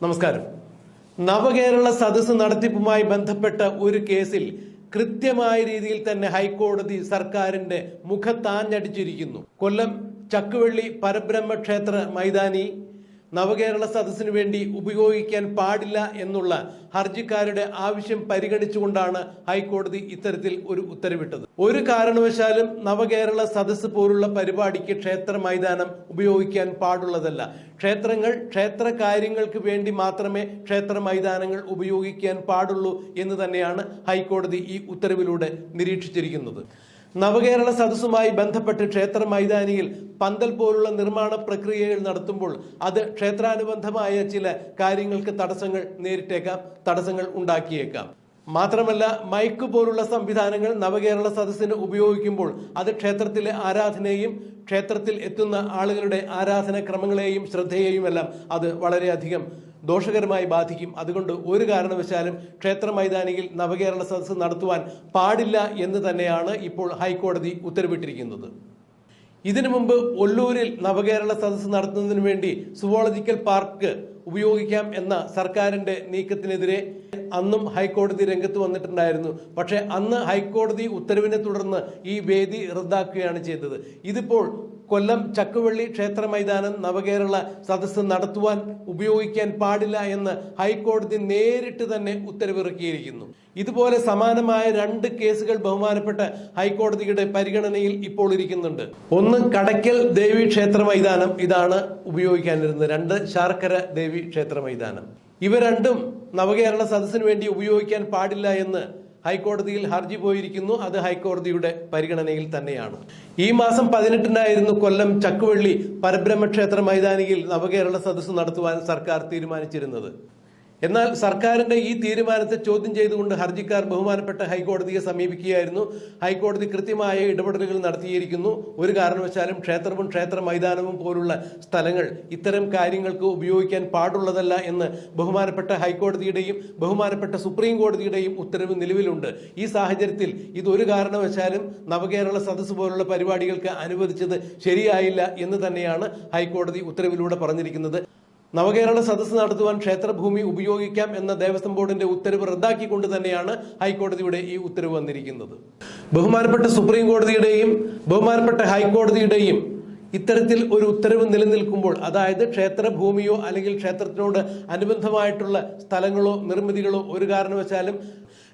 നമസ്കാരം. നവകേരള സദസ് നടത്തിപ്പുമായി ബന്ധപ്പെട്ട ഒരു കേസിൽ കൃത്യമായ രീതിയിൽ തന്നെ ഹൈക്കോടതി സർക്കാരിന്റെ മുഖത്താഞ്ഞടിച്ചിരിക്കുന്നു. കൊല്ലം ചക്കുവള്ളി പരബ്രഹ്മ ക്ഷേത്ര മൈതാനി നവകേരള സദസ്സിനു വേണ്ടി ഉപയോഗിക്കാൻ പാടില്ല എന്നുള്ള ഹർജിക്കാരുടെ ആവശ്യം പരിഗണിച്ചുകൊണ്ടാണ് ഹൈക്കോടതി ഇത്തരത്തിൽ ഒരു ഉത്തരവിട്ടത്. ഒരു കാരണവശാലും നവകേരള സദസ്സ് പോലുള്ള പരിപാടിക്ക് ക്ഷേത്ര മൈതാനം ഉപയോഗിക്കാൻ പാടുള്ളതല്ല. ക്ഷേത്രങ്ങൾ ക്ഷേത്ര കാര്യങ്ങൾക്ക് വേണ്ടി മാത്രമേ ക്ഷേത്ര മൈതാനങ്ങൾ ഉപയോഗിക്കാൻ പാടുള്ളൂ എന്ന് തന്നെയാണ് ഹൈക്കോടതി ഈ ഉത്തരവിലൂടെ നിരീക്ഷിച്ചിരിക്കുന്നത്. നവകേരള സദസ്സുമായി ബന്ധപ്പെട്ട് ക്ഷേത്ര മൈതാനിയിൽ പന്തൽ പോലുള്ള നിർമ്മാണ പ്രക്രിയകൾ നടത്തുമ്പോൾ അത് ക്ഷേത്രാനുബന്ധമായ ചില കാര്യങ്ങൾക്ക് തടസ്സങ്ങൾ നേരിട്ടേക്കാം തടസ്സങ്ങൾ ഉണ്ടാക്കിയേക്കാം. മാത്രമല്ല മൈക്ക് പോലുള്ള സംവിധാനങ്ങൾ നവകേരള സദസ്സിന് ഉപയോഗിക്കുമ്പോൾ അത് ക്ഷേത്രത്തിലെ ആരാധനയെയും ക്ഷേത്രത്തിൽ എത്തുന്ന ആളുകളുടെ ആരാധന ക്രമങ്ങളെയും ശ്രദ്ധയെയുമെല്ലാം അത് വളരെയധികം ദോഷകരമായി ബാധിക്കും. അതുകൊണ്ട് ഒരു കാരണവശാലും ക്ഷേത്ര മൈതാനിയിൽ നവകേരള സദസ്സ് നടത്തുവാൻ പാടില്ല എന്ന് തന്നെയാണ് ഇപ്പോൾ ഹൈക്കോടതി ഉത്തരവിട്ടിരിക്കുന്നത്. ഇതിനു മുമ്പ് ഒല്ലൂരിൽ നവകേരള സദസ്സ് നടത്തുന്നതിനു വേണ്ടി സുവോളജിക്കൽ പാർക്ക് ഉപയോഗിക്കാം എന്ന സർക്കാരിന്റെ നീക്കത്തിനെതിരെ അന്നും ഹൈക്കോടതി രംഗത്ത് വന്നിട്ടുണ്ടായിരുന്നു. പക്ഷേ അന്ന് ഹൈക്കോടതി ഉത്തരവിനെ തുടർന്ന് ഈ വേദി റദ്ദാക്കുകയാണ് ചെയ്തത്. ഇതിപ്പോൾ കൊല്ലം ചക്കുവള്ളി ക്ഷേത്ര മൈതാനം നവകേരള സദസ്സ് നടത്തുവാൻ ഉപയോഗിക്കാൻ പാടില്ല എന്ന് ഹൈക്കോടതി നേരിട്ട് തന്നെ ഉത്തരവിറക്കിയിരിക്കുന്നു. ഇതുപോലെ സമാനമായ രണ്ട് കേസുകൾ ബഹുമാനപ്പെട്ട ഹൈക്കോടതിയുടെ പരിഗണനയിൽ ഇപ്പോൾ ഇരിക്കുന്നുണ്ട്. ഒന്ന് കടയ്ക്കൽ ദേവി ക്ഷേത്ര മൈതാനം ഇതാണ് ഉപയോഗിക്കാനിരുന്നത്. രണ്ട് ശാർക്കര ദേവി ക്ഷേത്ര മൈതാനം. ഇവ രണ്ടും നവകേരള സദസ്സിന് വേണ്ടി ഉപയോഗിക്കാൻ പാടില്ല എന്ന് ഹൈക്കോടതിയിൽ ഹർജി പോയിരിക്കുന്നു. അത് ഹൈക്കോടതിയുടെ പരിഗണനയിൽ തന്നെയാണ്. ഈ മാസം പതിനെട്ടിനായിരുന്നു കൊല്ലം ചക്കുവള്ളി പരബ്രഹ്മക്ഷേത്ര മൈതാനിയിൽ നവകേരള സദസ്സ് നടത്തുവാൻ സർക്കാർ തീരുമാനിച്ചിരുന്നത്. എന്നാൽ സർക്കാരിന്റെ ഈ തീരുമാനത്തെ ചോദ്യം ചെയ്തുകൊണ്ട് ഹർജിക്കാർ ബഹുമാനപ്പെട്ട ഹൈക്കോടതിയെ സമീപിക്കുകയായിരുന്നു. ഹൈക്കോടതി കൃത്യമായ ഇടപെടലുകൾ നടത്തിയിരിക്കുന്നു. ഒരു കാരണവശാലും ക്ഷേത്രവും ക്ഷേത്ര മൈതാനവും പോലുള്ള സ്ഥലങ്ങൾ ഇത്തരം കാര്യങ്ങൾക്ക് ഉപയോഗിക്കാൻ പാടുള്ളതല്ല എന്ന് ബഹുമാനപ്പെട്ട ഹൈക്കോടതിയുടെയും ബഹുമാനപ്പെട്ട സുപ്രീം കോടതിയുടെയും ഉത്തരവ് നിലവിലുണ്ട്. ഈ സാഹചര്യത്തിൽ ഇതൊരു കാരണവശാലും നവകേരള സദസ്സ് പോലുള്ള പരിപാടികൾക്ക് അനുവദിച്ചത് ശരിയായില്ല എന്ന് തന്നെയാണ് ഹൈക്കോടതി ഉത്തരവിലൂടെ പറഞ്ഞിരിക്കുന്നത്. നവകേരള സദസ്സ് നടത്തുവാൻ ക്ഷേത്രഭൂമി ഉപയോഗിക്കാം എന്ന ദേവസ്വം ബോർഡിന്റെ ഉത്തരവ് റദ്ദാക്കിക്കൊണ്ട് തന്നെയാണ് ഹൈക്കോടതിയുടെ ഈ ഉത്തരവ് വന്നിരിക്കുന്നത്. ബഹുമാനപ്പെട്ട സുപ്രീം കോടതിയുടെയും ബഹുമാനപ്പെട്ട ഹൈക്കോടതിയുടെയും ഇത്തരത്തിൽ ഒരു ഉത്തരവ് നിലനിൽക്കുമ്പോൾ അതായത് ക്ഷേത്രഭൂമിയോ അല്ലെങ്കിൽ ക്ഷേത്രത്തിനോട് അനുബന്ധമായിട്ടുള്ള സ്ഥലങ്ങളോ നിർമ്മിതികളോ ഒരു കാരണവശാലും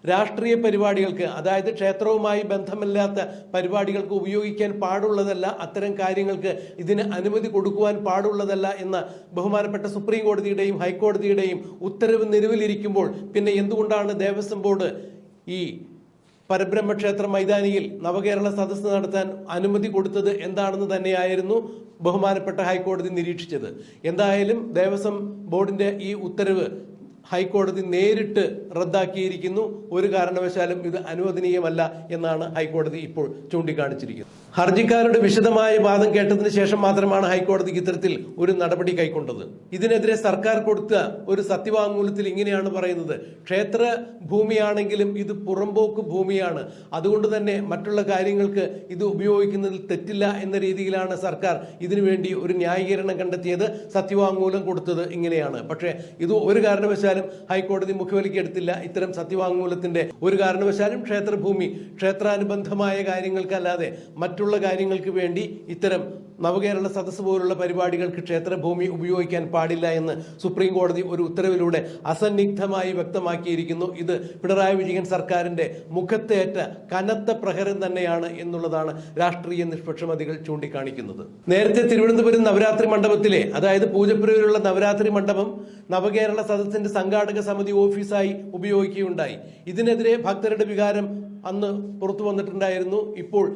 രാഷ്ട്രീയ പരിപാടികൾക്ക് അതായത് ക്ഷേത്രവുമായി ബന്ധമില്ലാത്ത പരിപാടികൾക്ക് ഉപയോഗിക്കാൻ പാടുള്ളതല്ല അത്തരം കാര്യങ്ങൾക്ക് ഇതിന് അനുമതി കൊടുക്കുവാൻ പാടുള്ളതല്ല എന്ന ബഹുമാനപ്പെട്ട സുപ്രീം കോടതിയുടെയും ഹൈക്കോടതിയുടെയും ഉത്തരവ് നിലവിലിരിക്കുമ്പോൾ പിന്നെ എന്തുകൊണ്ടാണ് ദേവസ്വം ബോർഡ് ഈ പരബ്രഹ്മക്ഷേത്ര മൈതാനിയിൽ നവകേരള സദസ്സ് നടത്താൻ അനുമതി കൊടുത്തത് എന്താണെന്ന് തന്നെയായിരുന്നു ബഹുമാനപ്പെട്ട ഹൈക്കോടതി നിരീക്ഷിച്ചത്. എന്തായാലും ദേവസ്വം ബോർഡിന്റെ ഈ ഉത്തരവ് ഹൈക്കോടതി നേരിട്ട് റദ്ദാക്കിയിരിക്കുന്നു. ഒരു കാരണവശാലും ഇത് അനുവദനീയമല്ല എന്നാണ് ഹൈക്കോടതി ഇപ്പോൾ ചൂണ്ടിക്കാണിച്ചിരിക്കുന്നത്. ഹർജിക്കാരുടെ വിശദമായ വാദം കേട്ടതിന് ശേഷം മാത്രമാണ് ഹൈക്കോടതി ഇത്തരത്തിൽ ഒരു നടപടി കൈക്കൊണ്ടത്. ഇതിനെതിരെ സർക്കാർ കൊടുത്ത ഒരു സത്യവാങ്മൂലത്തിൽ ഇങ്ങനെയാണ് പറയുന്നത്. ക്ഷേത്ര ഭൂമിയാണെങ്കിലും ഇത് പുറമ്പോക്ക് ഭൂമിയാണ്. അതുകൊണ്ട് തന്നെ മറ്റുള്ള കാര്യങ്ങൾക്ക് ഇത് ഉപയോഗിക്കുന്നതിൽ തെറ്റില്ല എന്ന രീതിയിലാണ് സർക്കാർ ഇതിനുവേണ്ടി ഒരു ന്യായീകരണം കണ്ടെത്തിയത്. സത്യവാങ്മൂലം കൊടുത്തത് ഇങ്ങനെയാണ്. പക്ഷേ ഇത് ഒരു കാരണവശാലും ഹൈക്കോടതി മുഖവിലയ്ക്ക് എടുത്തില്ല. ഇത്തരം സത്യവാങ്മൂലത്തിന്റെ ഒരു കാരണവശാലും ക്ഷേത്രഭൂമി ക്ഷേത്രാനുബന്ധമായ കാര്യങ്ങൾക്കല്ലാതെ മറ്റുള്ള കാര്യങ്ങൾക്ക് വേണ്ടി ഇത്തരം നവകേരള സദസ് പോലുള്ള പരിപാടികൾക്ക് ക്ഷേത്രഭൂമി ഉപയോഗിക്കാൻ പാടില്ല എന്ന് സുപ്രീം കോടതി ഒരു ഉത്തരവിലൂടെ അസന്നിഗ്ധമായി വ്യക്തമാക്കിയിരിക്കുന്നു. ഇത് പിണറായി വിജയൻ സർക്കാരിന്റെ മുഖത്തേറ്റ കനത്ത പ്രഹരം തന്നെയാണ് എന്നുള്ളതാണ് രാഷ്ട്രീയ നിഷ്പക്ഷമതികൾ ചൂണ്ടിക്കാണിക്കുന്നത്. നേരത്തെ തിരുവനന്തപുരം നവരാത്രി മണ്ഡപത്തിലെ അതായത് പൂജപ്പുരയിലുള്ള നവരാത്രി മണ്ഡപം നവകേരള സദസ്സിന്റെ സംഘാടക സമിതി ഓഫീസായി ഉപയോഗിക്കുകയുണ്ടായി. ഇതിനെതിരെ ഭക്തരുടെ വികാരം അന്ന് പുറത്തു വന്നിട്ടുണ്ടായിരുന്നു. ഇപ്പോൾ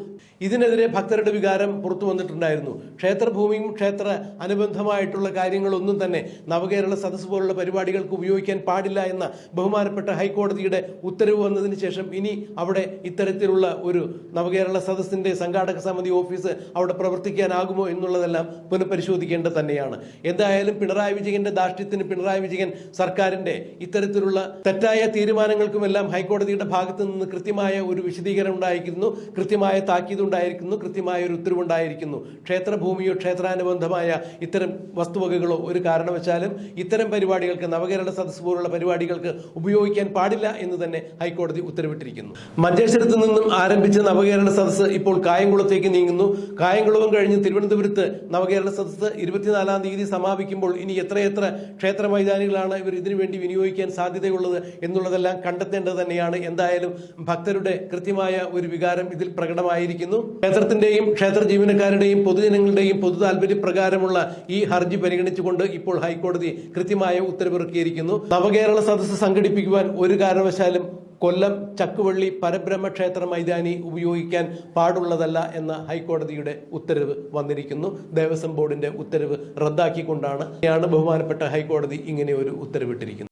ഇതിനെതിരെ ഭക്തരുടെ വികാരം പുറത്തു വന്നിട്ടുണ്ടായിരുന്നു. ക്ഷേത്രഭൂമിയും ക്ഷേത്ര അനുബന്ധമായിട്ടുള്ള കാര്യങ്ങളൊന്നും തന്നെ നവകേരള സദസ് പോലുള്ള പരിപാടികൾക്ക് ഉപയോഗിക്കാൻ പാടില്ല എന്ന ബഹുമാനപ്പെട്ട ഹൈക്കോടതിയുടെ ഉത്തരവ് വന്നതിന് ശേഷം ഇനി അവിടെ ഇത്തരത്തിലുള്ള ഒരു നവകേരള സദസ്സിന്റെ സംഘാടക സമിതി ഓഫീസ് അവിടെ പ്രവർത്തിക്കാനാകുമോ എന്നുള്ളതെല്ലാം പുനഃപരിശോധിക്കേണ്ടത് തന്നെയാണ്. എന്തായാലും പിണറായി വിജയന്റെ ദാഷ്ട്യത്തിന് പിണറായി വിജയൻ സർക്കാരിന്റെ ഇത്തരത്തിലുള്ള തെറ്റായ തീരുമാനങ്ങൾക്കുമെല്ലാം ഹൈക്കോടതിയുടെ ഭാഗത്തു നിന്ന് കൃത്യമായ ഒരു വിശദീകരണം ഉണ്ടായിരിക്കുന്നു കൃത്യമായ താക്കീത് ഉണ്ടായിരിക്കുന്നു കൃത്യമായ ഒരു ഉത്തരവുണ്ടായിരിക്കുന്നു ക്ഷേത്രഭൂമിയോ ക്ഷേത്രാനുബന്ധമായ ഇത്തരം വസ്തുവകകളോ ഒരു കാരണവശാലും ഇത്തരം പരിപാടികൾക്ക് നവകേരള സദസ് പോലുള്ള പരിപാടികൾക്ക് ഉപയോഗിക്കാൻ പാടില്ല എന്ന് തന്നെ ഹൈക്കോടതി ഉത്തരവിട്ടിരിക്കുന്നു. മഞ്ചേശ്വരത്ത് നിന്നും ആരംഭിച്ച നവകേരള സദസ് ഇപ്പോൾ കായംകുളത്തേക്ക് നീങ്ങുന്നു. കായംകുളവും കഴിഞ്ഞ് തിരുവനന്തപുരത്ത് നവകേരള സദസ് ഇരുപത്തിനാലാം തീയതി സമാപിക്കുമ്പോൾ ഇനി എത്രയെത്ര ക്ഷേത്ര മൈതാനികളാണ് ഇവർ ഇതിനുവേണ്ടി വിനിയോഗിക്കാൻ സാധ്യതയുള്ളത് എന്നുള്ളതെല്ലാം കണ്ടെത്തേണ്ടത് തന്നെയാണ്. എന്തായാലും ഭക്തരുടെ കൃത്യമായ ഒരു വികാരം ഇതിൽ പ്രകടമായിരിക്കുന്നു. ക്ഷേത്രത്തിന്റെയും ക്ഷേത്ര ജീവനക്കാരുടെയും പൊതുജനങ്ങളുടെയും പൊതു താല്പര്യപ്രകാരമുള്ള ഈ ഹർജി പരിഗണിച്ചുകൊണ്ട് ഇപ്പോൾ ഹൈക്കോടതി കൃത്യമായ ഉത്തരവിറക്കിയിരിക്കുന്നു. നവകേരള സദസ്സ് സംഘടിപ്പിക്കുവാൻ ഒരു കാരണവശാലും കൊല്ലം ചക്കുവള്ളി പരബ്രഹ്മ ക്ഷേത്ര മൈതാനി ഉപയോഗിക്കാൻ പാടുള്ളതല്ല എന്ന ഹൈക്കോടതിയുടെ ഉത്തരവ് വന്നിരിക്കുന്നു. ദേവസ്വം ബോർഡിന്റെ ഉത്തരവ് റദ്ദാക്കിക്കൊണ്ടാണ്. ബഹുമാനപ്പെട്ട ഹൈക്കോടതി ഇങ്ങനെ ഒരു ഉത്തരവിട്ടിരിക്കുന്നത്.